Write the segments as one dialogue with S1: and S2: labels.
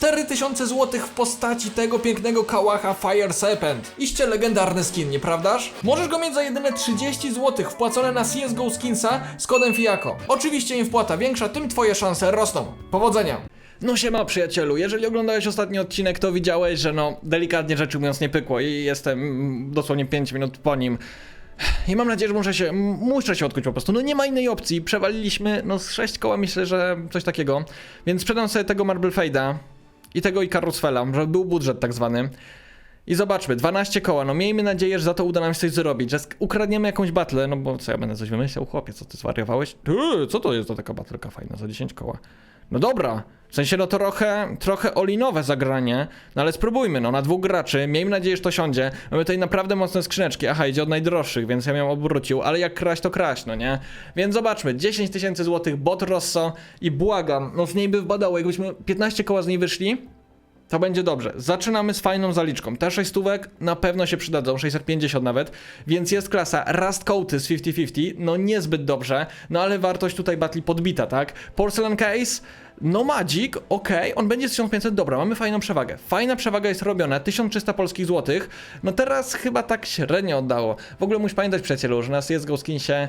S1: 4000 zł w postaci tego pięknego kałacha Fire Serpent. Iście legendarny skin, nieprawdaż? Możesz go mieć za jedyne 30 zł wpłacone na CSGO Skinsa z kodem FIAKO. Oczywiście im wpłata większa, tym twoje szanse rosną. Powodzenia! No siema przyjacielu, jeżeli oglądałeś ostatni odcinek, to widziałeś, że no delikatnie rzecz umując nie pykło i jestem dosłownie 5 minut po nim. I mam nadzieję, że muszę się, muszę się odkuć po prostu. No nie ma innej opcji. Przewaliliśmy, no z 6 koła myślę, że coś takiego. Więc sprzedam sobie tego Marble Fade'a i tego Icarus Fella, żeby był budżet tak zwany. I zobaczmy, 12 koła, no miejmy nadzieję, że za to uda nam się coś zrobić, że ukradniemy jakąś batlę, no bo co ja będę coś wymyślał, chłopie, co ty zwariowałeś? Ty, co to jest to taka batleka fajna za 10 koła? No dobra, w sensie no trochę, trochę olinowe zagranie, no ale spróbujmy, no na dwóch graczy, miejmy nadzieję, że to siądzie. Mamy tutaj naprawdę mocne skrzyneczki, aha, idzie od najdroższych, więc ja miałem obrócił, ale jak kraść, to kraść, no nie? Więc zobaczmy, 10 tysięcy złotych, bot Rosso i błagam, no w niej by wpadało, jakbyśmy 15 koła z niej wyszli, to będzie dobrze. Zaczynamy z fajną zaliczką. Te 6 stówek na pewno się przydadzą, 650 nawet, więc jest klasa. Rust Coaty z 50-50, no niezbyt dobrze, no ale wartość tutaj batli podbita, tak? Porcelain Case, no Magic, okej, on będzie z 1500, dobra, mamy fajną przewagę. Fajna przewaga jest robiona, 1300 polskich złotych, no teraz chyba tak średnio oddało. W ogóle musisz pamiętać przyjacielu, że nas jest Skin się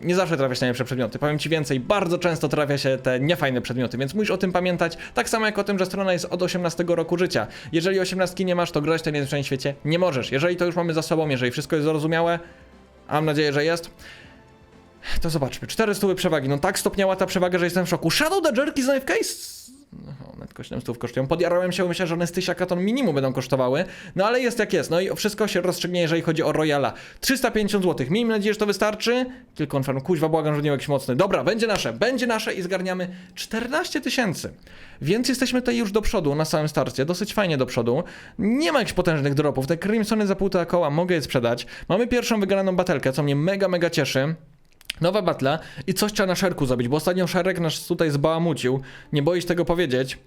S1: nie zawsze trafia się najlepsze przedmioty. Powiem ci więcej, bardzo często trafia się te niefajne przedmioty, więc musisz o tym pamiętać, tak samo jak o tym, że strona jest od 18 roku życia. Jeżeli 18 nie masz, to grać w tym najlepszym świecie nie możesz. Jeżeli to już mamy za sobą, jeżeli wszystko jest zrozumiałe, a mam nadzieję, że jest, to zobaczmy. 400 przewagi, no tak stopniała ta przewaga, że jestem w szoku. Shadow the Jerky z Knife Case? No, netko 7 stów kosztują. Podjarałem się, myślę, że one z 1000 katon minimum będą kosztowały. No ale jest jak jest. No i wszystko się rozstrzygnie, jeżeli chodzi o Royala. 350 zł. Miejmy nadzieję, że to wystarczy. Tylko confirm. Kuźwa, błagam, że nie jakiś mocny. Dobra, będzie nasze. Będzie nasze i zgarniamy 14 tysięcy. Więc jesteśmy tutaj już do przodu na samym starcie. Dosyć fajnie do przodu. Nie ma jakichś potężnych dropów. Te Crimsony za półtora koła mogę je sprzedać. Mamy pierwszą wygraną batelkę, co mnie mega, mega cieszy. Nowa batla i coś trzeba na szerku zrobić, bo ostatnio szereg nas tutaj zbałamucił. Nie boisz tego powiedzieć.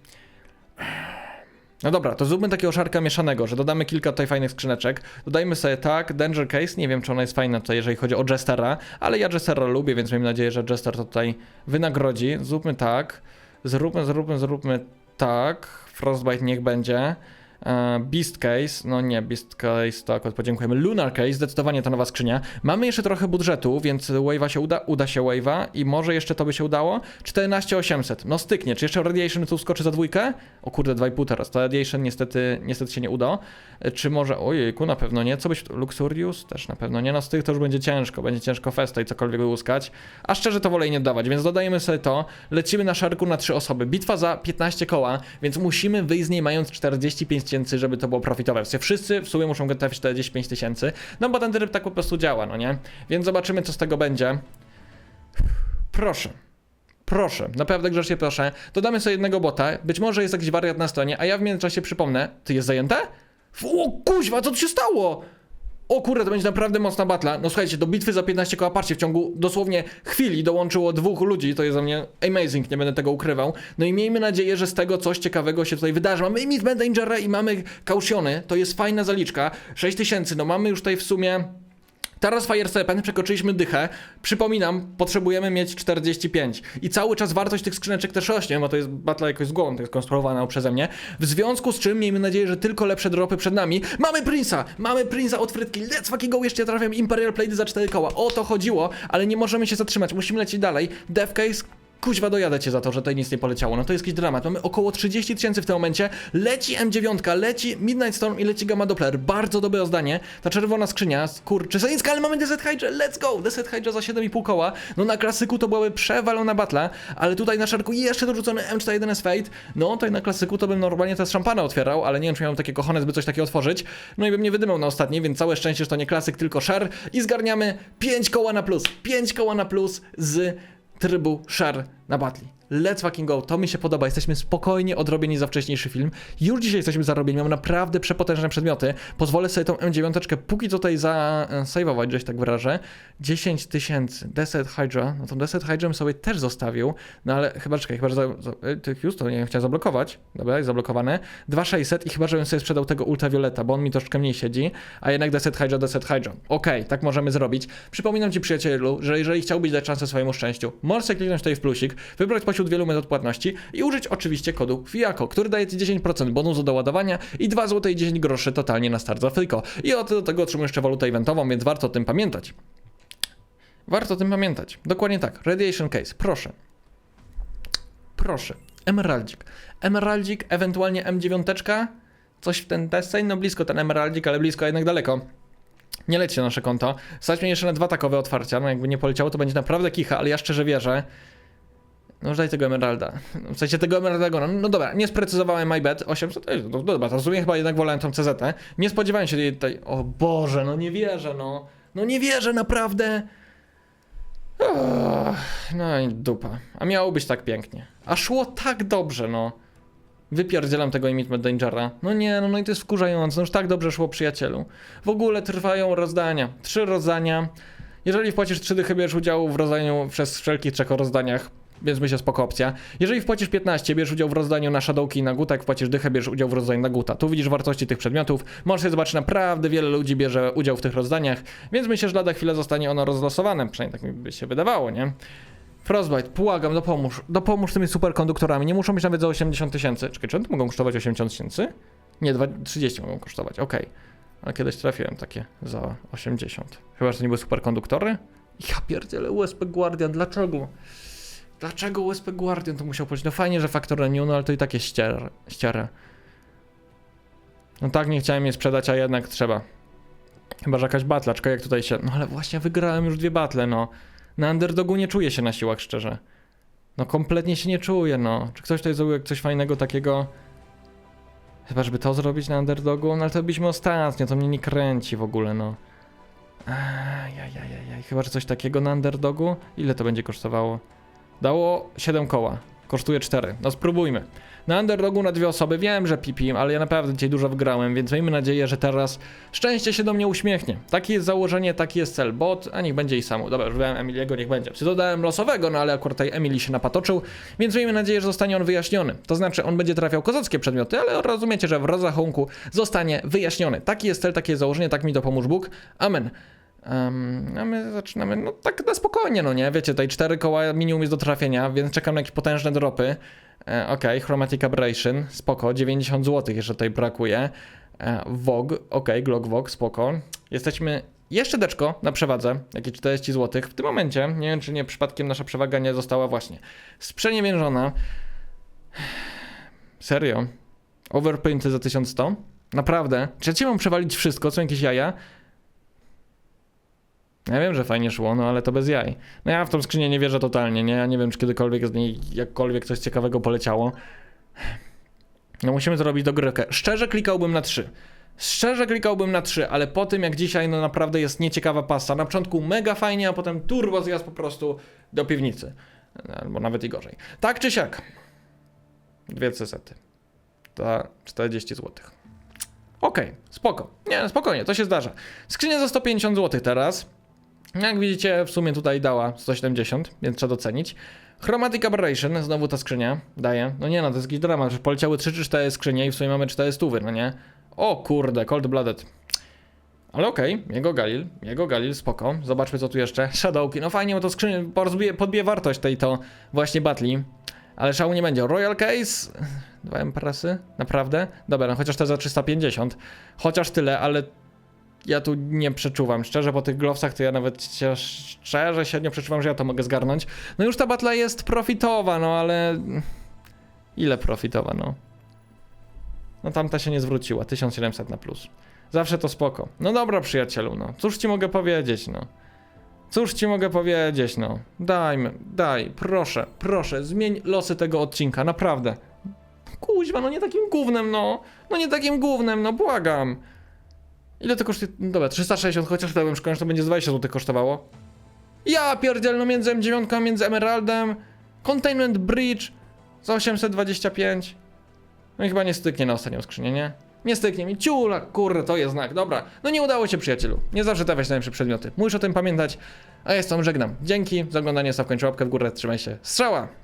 S1: No dobra, to zróbmy takiego szarka mieszanego, że dodamy kilka tutaj fajnych skrzyneczek. Dodajmy sobie tak, Danger Case, nie wiem czy ona jest fajna tutaj, jeżeli chodzi o Jestera, ale ja Jestera lubię, więc mam nadzieję, że Jester to tutaj wynagrodzi. Zróbmy tak, zróbmy, zróbmy, zróbmy tak, Frostbite niech będzie. E, Beast Case, no nie, Beast Case to akurat podziękujemy. Lunar Case, zdecydowanie ta nowa skrzynia. Mamy jeszcze trochę budżetu, więc Wave'a się uda, uda się Wave'a i może jeszcze to by się udało. 14800, no styknie. Czy jeszcze Radiation tu skoczy za dwójkę? O kurde, 2,5 teraz. To Radiation niestety, niestety się nie uda. E, Czy może, ojejku, na pewno nie. Co byś, Luxurious? Też na pewno nie. No z tych to już będzie ciężko, będzie ciężko Festa i cokolwiek wyłuskać. A szczerze to wolę nie dawać, więc dodajemy sobie to. Lecimy na szarku na trzy osoby. Bitwa za 15 koła, więc musimy wyjść z niej mając 45 tysięcy, żeby to było profitowe. W sensie wszyscy w sumie muszą trafić 45 tysięcy, no bo ten tryb tak po prostu działa, no nie? Więc zobaczymy, co z tego będzie. Proszę. Proszę, naprawdę grzecznie proszę. Dodamy sobie jednego bota. Być może jest jakiś wariat na stronie, a ja w międzyczasie przypomnę. Ty jest zajęte? O kuźwa, co tu się stało? O kurde, to będzie naprawdę mocna batla. No słuchajcie, do bitwy za 15 koła, patrzcie, w ciągu dosłownie chwili dołączyło dwóch ludzi, to jest za mnie amazing, nie będę tego ukrywał. No i miejmy nadzieję, że z tego coś ciekawego się tutaj wydarzy. Mamy Myth Dangera i mamy Kausiony, to jest fajna zaliczka. 6000, no mamy już tutaj w sumie... Teraz Fire Serpent przekroczyliśmy dychę. Przypominam, potrzebujemy mieć 45. I cały czas wartość tych skrzyneczek też rośnie, bo to jest battle jakoś z głową, to jest konstruowana przeze mnie. W związku z czym miejmy nadzieję, że tylko lepsze dropy przed nami. Mamy Prince'a! Mamy Prince'a od frytki. Let's fucking go! Jeszcze trafiam Imperial Plate za 4 koła. O to chodziło, ale nie możemy się zatrzymać. Musimy lecieć dalej. Death Case Kuźwa dojadę cię za to, że tutaj nic nie poleciało. No to jest jakiś dramat. Mamy około 30 tysięcy w tym momencie. Leci M9, leci Midnight Storm i leci Gamma Doppler. Bardzo dobre zdanie. Ta czerwona skrzynia, kurczę, Sanicka, ale mamy Desert Hydra, let's go! Desert Hydra za 7,5 koła. No na klasyku to byłaby przewalona batla, ale tutaj na szarku jeszcze dorzucony M41 Fate. No tutaj na klasyku to bym normalnie teraz szampana otwierał, ale nie wiem, czy miałem takie kochones, by coś takiego otworzyć. No i bym nie wydymał na ostatniej, więc całe szczęście, że to nie klasyk, tylko szar. I zgarniamy 5 koła na plus. 5 koła na plus z trybu szar na batli. Let's fucking go, to mi się podoba, jesteśmy spokojnie odrobieni za wcześniejszy film, już dzisiaj jesteśmy zarobieni, mam naprawdę przepotężne przedmioty, pozwolę sobie tą M9 póki tutaj za e, się tak wyrażę, 10 tysięcy, Desert Hydra, no to Desert Hydra sobie też zostawił, no ale chyba, czekaj, chyba, że za, za, e, Houston, nie wiem, chciałem zablokować, dobra, jest zablokowane, 2600 i chyba, żebym sobie sprzedał tego ultravioleta, bo on mi troszeczkę mniej siedzi, a jednak Desert Hydra, Desert Hydra, okej, tak możemy zrobić, przypominam ci przyjacielu, że jeżeli chciałbyś dać szansę swojemu szczęściu, możesz kliknąć tutaj w plusik, wybrać pośród wielu metod płatności i użyć oczywiście kodu FIAKO, który daje ci 10% bonusu do ładowania i 2 zł i 10 groszy totalnie na start za Fryko. I od do tego otrzymujesz jeszcze walutę eventową, więc warto o tym pamiętać. Warto o tym pamiętać. Dokładnie tak. Radiation Case, proszę. Proszę. Emeraldzik. Emeraldzik, ewentualnie M9. Coś w ten deseń, no blisko ten Emeraldzik, ale blisko, a jednak daleko. Nie lećcie na nasze konto. Stać mnie jeszcze na dwa takowe otwarcia. No jakby nie poleciało, to będzie naprawdę kicha, ale ja szczerze wierzę. No daj tego Emeralda. No, W sensie tego Emeralda. No, no dobra, nie sprecyzowałem my bet. 800, ej, no dobra, to w sumie chyba jednak wolałem tą CZ. Nie spodziewałem się tutaj. O Boże, no nie wierzę, no. No nie wierzę, naprawdę. No i dupa. A miało być tak pięknie. A szło tak dobrze, no. Wypierdzielam tego Imitment Dangera. No nie, no, no i to jest wkurzające. No już tak dobrze szło, przyjacielu. W ogóle trwają rozdania. Trzy rozdania. Jeżeli wpłacisz 3 dychy, bierzesz udział w rozdaniu przez wszelkich trzech rozdaniach. Więc myślę, spoko opcja. Jeżeli wpłacisz 15, bierzesz udział w rozdaniu na Shadowki i na Guta, jak wpłacisz dychę, bierzesz udział w rozdaniu na Guta. Tu widzisz wartości tych przedmiotów. Możesz zobaczyć, naprawdę wiele ludzi bierze udział w tych rozdaniach, więc myślę, że lada chwilę zostanie ono rozlosowane. Przynajmniej tak mi by się wydawało, nie? Frostbite, błagam, dopomóż. Dopomóż tymi superkonduktorami. Nie muszą być nawet za 80 tysięcy. Czekaj, czy one mogą kosztować 80 tysięcy? Nie, dwa- 30 mogą kosztować, okej. Ale kiedyś trafiłem takie za 80. Chyba, że to nie były superkonduktory? Ja pierdzielę, USP Guardian, dlaczego? Dlaczego USP Guardian to musiał powiedzieć? No fajnie, że Factor Renew, no ale to i tak jest ścier. No tak, nie chciałem je sprzedać, a jednak trzeba. Chyba, że jakaś batlaczka, jak tutaj się... No ale właśnie wygrałem już dwie batle, no. Na underdogu nie czuję się na siłach, szczerze. No kompletnie się nie czuję, no. Czy ktoś tutaj zrobił coś fajnego takiego? Chyba, żeby to zrobić na underdogu? No ale to byliśmy ostatnio, to mnie nie kręci w ogóle, no. Ajajajaj, chyba, że coś takiego na underdogu? Ile to będzie kosztowało? Dało 7 koła. Kosztuje 4. No spróbujmy. Na underdogu na dwie osoby wiem, że pipi, ale ja naprawdę dzisiaj dużo wygrałem, więc miejmy nadzieję, że teraz szczęście się do mnie uśmiechnie. Takie jest założenie, taki jest cel. Bot, a niech będzie i samu. Dobra, już wybrałem Emiliego, niech będzie. Czy dodałem losowego, no ale akurat tutaj Emily się napatoczył, więc miejmy nadzieję, że zostanie on wyjaśniony. To znaczy, on będzie trafiał kozackie przedmioty, ale rozumiecie, że w rozrachunku zostanie wyjaśniony. Taki jest cel, takie jest założenie, tak mi to pomóż Bóg. Amen. Um, a my zaczynamy, no tak na spokojnie, no nie? Wiecie, tutaj cztery koła minimum jest do trafienia, więc czekam na jakieś potężne dropy. E, Okej, Chromatic Aberration, spoko, 90 zł jeszcze tutaj brakuje. E, VOG, okej, Glock VOG, spoko. Jesteśmy jeszcze deczko na przewadze, jakieś 40 zł. W tym momencie, nie wiem czy nie przypadkiem nasza przewaga nie została właśnie sprzeniewierzona. Serio? Overpainty za 1100? Naprawdę? Czy ja ci mam przewalić wszystko, co jakieś jaja? Ja wiem, że fajnie szło, no ale to bez jaj. No ja w tą skrzynię nie wierzę totalnie, nie? Ja nie wiem, czy kiedykolwiek z niej jakkolwiek coś ciekawego poleciało. No musimy zrobić dogrywkę. Szczerze klikałbym na 3. Szczerze klikałbym na 3, ale po tym jak dzisiaj no naprawdę jest nieciekawa pasta. Na początku mega fajnie, a potem turbo zjazd po prostu do piwnicy. Albo nawet i gorzej. Tak czy siak. Dwie cesety. To 40 zł. Okej, spoko. Nie, spokojnie, to się zdarza. Skrzynia za 150 zł teraz. Jak widzicie, w sumie tutaj dała 170, więc trzeba docenić. Chromatic Aberration, znowu ta skrzynia daje. No nie no, to jest jakiś dramat, że poleciały 3 czy 4 skrzynie i w sumie mamy 4 stówy, no nie? O kurde, Cold Blooded. Ale okej, jego Galil, jego Galil, spoko. Zobaczmy co tu jeszcze. Shadowki, no fajnie, bo to skrzynia podbije, podbije wartość tej to właśnie batli. Ale szału nie będzie. Royal Case, dwa impresy, naprawdę? Dobra, no chociaż te za 350. Chociaż tyle, ale ja tu nie przeczuwam. Szczerze, po tych glowsach to ja nawet szczerze średnio przeczuwam, że ja to mogę zgarnąć. No już ta batla jest profitowa, no ale... Ile profitowa, no? No tamta się nie zwróciła, 1700 na plus. Zawsze to spoko. No dobra, przyjacielu, no. Cóż ci mogę powiedzieć, no. Cóż ci mogę powiedzieć, no. Dajmy, daj, proszę, proszę, zmień losy tego odcinka, naprawdę. Kuźwa, no nie takim gównem, no. No nie takim gównem, no błagam. Ile to kosztuje? No Dobra, 360, chociaż szkodził, że to będzie z 20 zł kosztowało. Ja pierdziel, no między M9 a między Emeraldem. Containment Bridge za 825. No i chyba nie styknie na ostatnią skrzynię, nie? Nie styknie mi. Ciula, kurde, to jest znak. Dobra. No nie udało się, przyjacielu. Nie zawsze trafiać najlepsze przedmioty. Musisz o tym pamiętać. A ja tą żegnam. Dzięki za oglądanie, staw łapkę w górę, trzymaj się. Strzała!